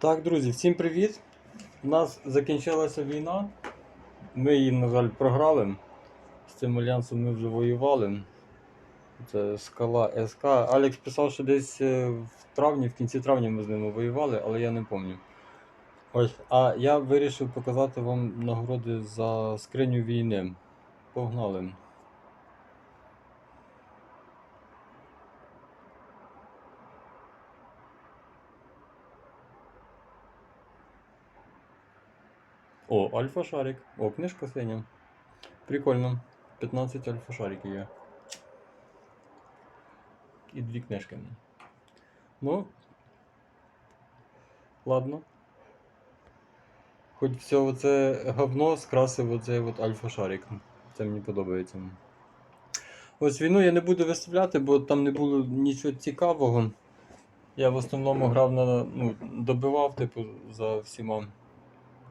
Так, друзі, всім привіт! У нас закінчилася війна. Ми її, на жаль, програли. З цим альянсом ми вже воювали. Це скала СК. Алекс писав, що десь е, в травні, в кінці травня ми з ними воювали, але я не пам'ятаю. Ось, а я вирішив показати вам нагороди за скриню війни. Погнали. О, альфа шарик. О, книжка синя. Прикольно. 15 альфа шариків є. І дві книжки. Ну. Ладно. Хоч все оце говно скрасив оцей от альфа шарик. Це мені подобається. Ось війну я не буду виставляти, бо там не було нічого цікавого. Я в основному грав на. ну, добивав, типу, за всіма.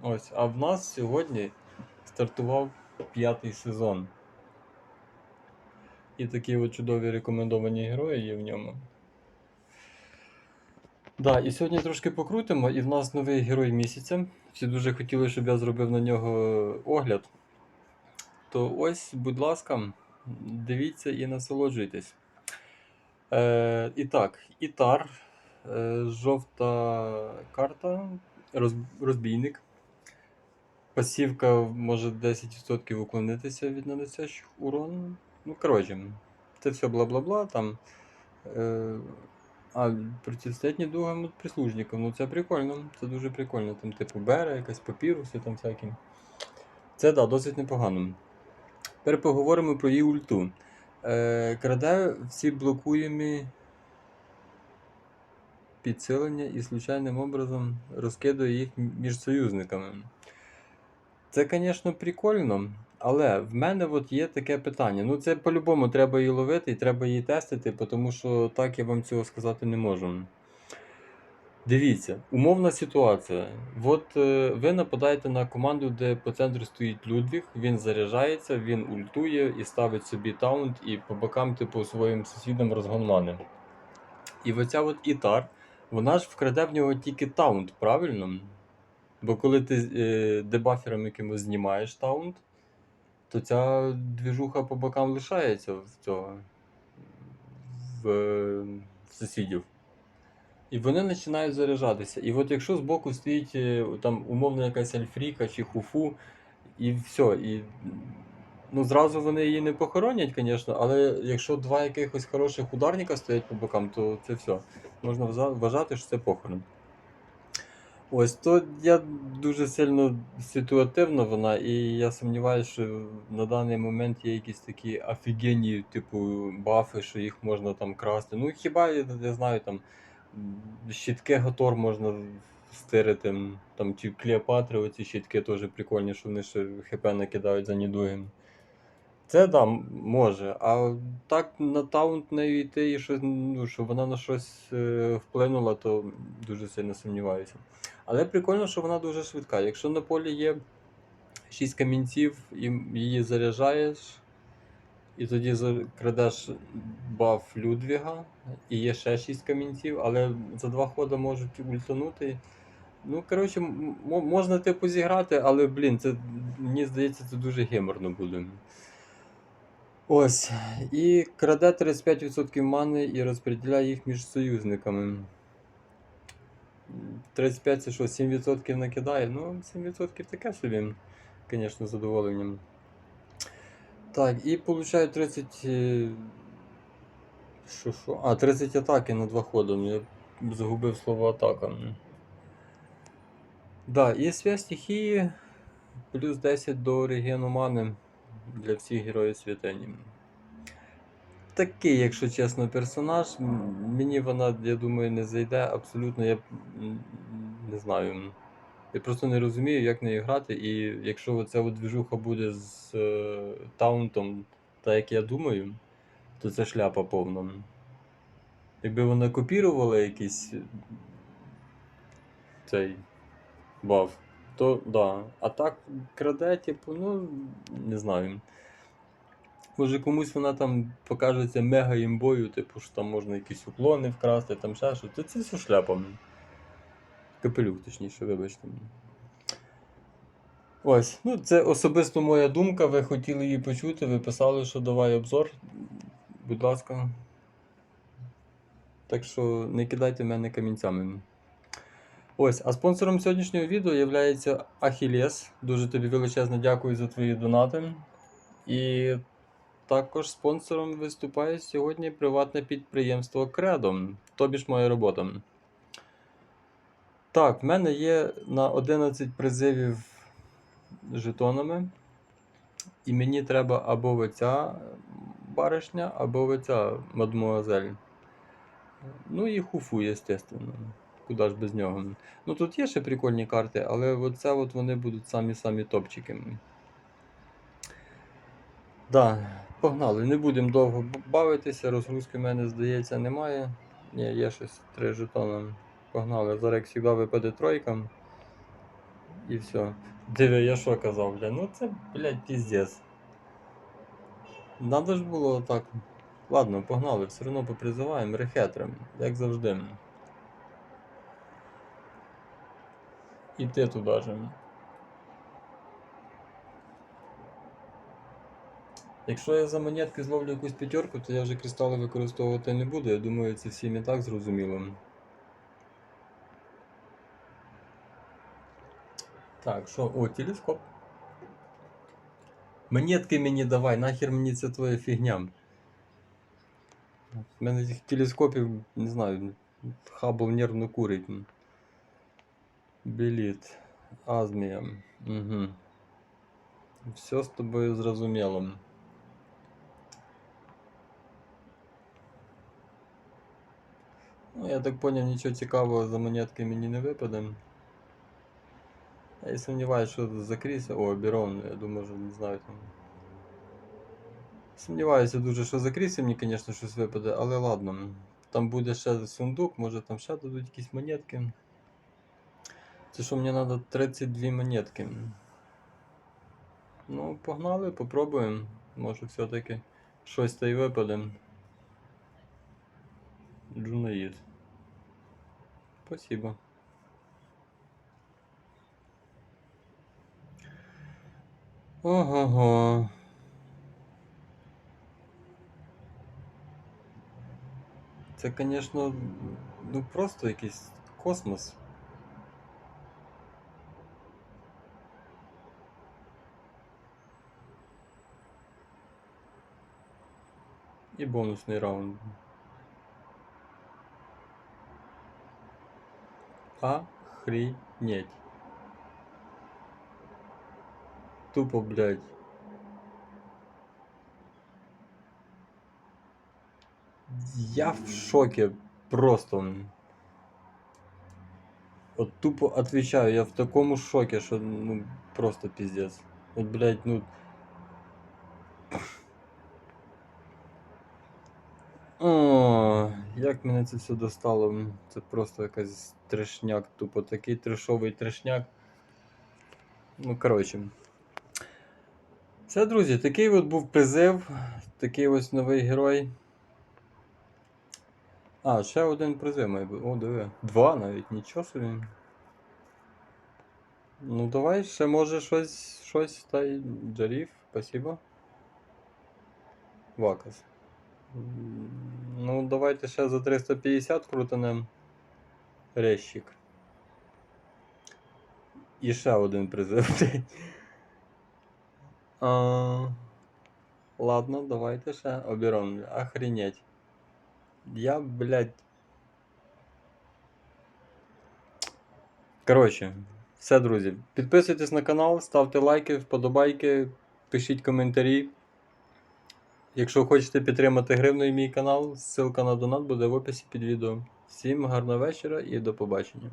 Ось, а в нас сьогодні стартував п'ятий сезон. І такі от чудові рекомендовані герої є в ньому. Да, і сьогодні трошки покрутимо, і в нас новий герой місяця. Всі дуже хотіли, щоб я зробив на нього огляд. То ось, будь ласка, дивіться і насолоджуйтесь. Е, і так, Ітар, е, жовта карта, роз, розбійник. Пасівка може 10% уклонитися від нанесящих урон. Ну, коротше, це все бла-бла-бла. там. Е, а протистоять недугим прислужникам. Ну це прикольно, це дуже прикольно. Там, типу, бере, якась папіруси там всякі. Це да, досить непогано. Тепер поговоримо про її ульту. Е, краде всі блокуємі підсилення і случайним образом розкидує їх між союзниками. Це, звісно, прикольно, але в мене от є таке питання. Ну, це по-любому треба її ловити і треба її тестити, тому що так я вам цього сказати не можу. Дивіться, умовна ситуація. От е, ви нападаєте на команду, де по центру стоїть Людвіг, він заряджається, він ультує і ставить собі таунт, і по бокам, типу, своїм сусідам розгонмани. І оця от Ітар, вона ж вкраде в нього тільки таунт, правильно? Бо коли ти е, дебафером якимось знімаєш таунт, то ця двіжуха по бокам лишається в цього в, е, в сусідів. І вони починають заряджатися. І от якщо збоку стоїть е, там умовно якась альфріка чи хуфу, і все. І, ну, зразу вони її не похоронять, звісно, але якщо два якихось хороших ударника стоять по бокам, то це все. Можна вважати, що це похорон. Ось то я дуже сильно ситуативна вона, і я сумніваюся, що на даний момент є якісь такі офігенні, типу, бафи, що їх можна там красти. Ну хіба я, я знаю, там м, щитки Гатор можна стирити, там чи Клеопатри, оці щитки теж прикольні, що вони ще ХП накидають за недуги. Це да, може. А так на таунт нею йти і ну, що вона на щось е, вплинула, то дуже сильно сумніваюся. Але прикольно, що вона дуже швидка. Якщо на полі є 6 камінців і її заряджаєш, і тоді крадеш баф Людвіга, і є ще 6 камінців, але за два ходи можуть ультанути. Ну, коротше, можна типу зіграти, але, блін, це мені здається, це дуже геморно буде. Ось. І краде 35% мани і розподіляє їх між союзниками. 35 це що, 7% накидає? Ну, 7% таке собі, звісно, задоволенням. Так, і получаю 30. е, Що, що? А, 30 атаки на два ходи. Я загубив слово атака. Да, і связь стихії плюс 10 до регіону мани для всіх героїв святені. Такий, якщо чесно, персонаж. Мені вона, я думаю, не зайде абсолютно. Я не знаю. Я просто не розумію, як нею грати. І якщо от двіжуха буде з е, таунтом, так як я думаю, то це шляпа повна. Якби вона копірувала якийсь цей баф, то да. А так краде, типу, ну, не знаю. Може комусь вона там покажеться мега імбою, типу, що там можна якісь уклони вкрасти, там ще щось. Та це все шляпа. Капелюх, точніше, вибачте. Ось, ну це особисто моя думка. Ви хотіли її почути, ви писали, що давай обзор. Будь ласка. Так що не кидайте мене камінцями. Ось, а спонсором сьогоднішнього відео є Ахілес. Дуже тобі величезно дякую за твої донати. І також спонсором виступає сьогодні приватне підприємство Кредо, тобі ж моя робота. Так, в мене є на 11 призивів жетонами. І мені треба або оця баришня, або оця мадмуазель. Ну і хуфу, естественно. Куди ж без нього. Ну тут є ще прикольні карти, але оце от вони будуть самі-самі топчики. Да, погнали. Не будемо довго бавитися, розгрузки в мене, здається, немає. Ні, є щось три жетона. Погнали. Зараз, як завжди, випаде тройка. І все. Диви, я що казав, бля? Ну це, блядь, піздець. Надо ж було так. Ладно, погнали, все одно попризиваємо рехетрем, як завжди. І ти туди же. Якщо я за монетки зловлю якусь п'ятерку, то я вже кристали використовувати не буду. Я думаю, це всім і так зрозуміло. Так, що? О, телескоп. Монетки мені давай, нахер мені це твоя фігня. У мене цих телескопів, не знаю, хабов нервно курить. Біліт. Азмія. Угу. Все з тобою зрозуміло. Ну, я так поняв, нічого цікавого за монетки мені не випаде. Я і сумніваюся, що закрійся. О, Бірон, я думаю, що не знаю там. Сумніваюся дуже, що закрійся мені, звісно, щось випаде, але ладно. Там буде ще сундук, може там ще дадуть якісь монетки. Це що мені треба 32 монетки. Ну, погнали, попробуємо. Може все-таки щось та й випаде. Джунаїд. Спасибо. Ого-го. Це, звісно, ну просто якийсь космос. І бонусний раунд. Охренеть. Тупо, блядь. Я в шоке просто. Вот тупо отвечаю, я в такому шоке, что ну просто пиздец. Вот, блядь, ну. Як мене це все достало. Це просто якась трешняк, тупо такий трешовий трешняк. Ну, коротше. Все, друзі, такий от був призив, такий ось новий герой. А, ще один призив має бути. О, диви. Два навіть, нічого собі. Ну давай, ще може щось, щось та й Джаріф, спасибо. Вакас. Ну, давайте ще за 350 крутанем. Резчик. І ще один призив. А, ладно, давайте ще оберем. Охренеть. Я, блядь. Коротше, все, друзі. Підписуйтесь на канал, ставте лайки, вподобайки, пишіть коментарі. Якщо хочете підтримати гривною мій канал, ссылка на донат буде в описі під відео. Всім гарного вечора і до побачення.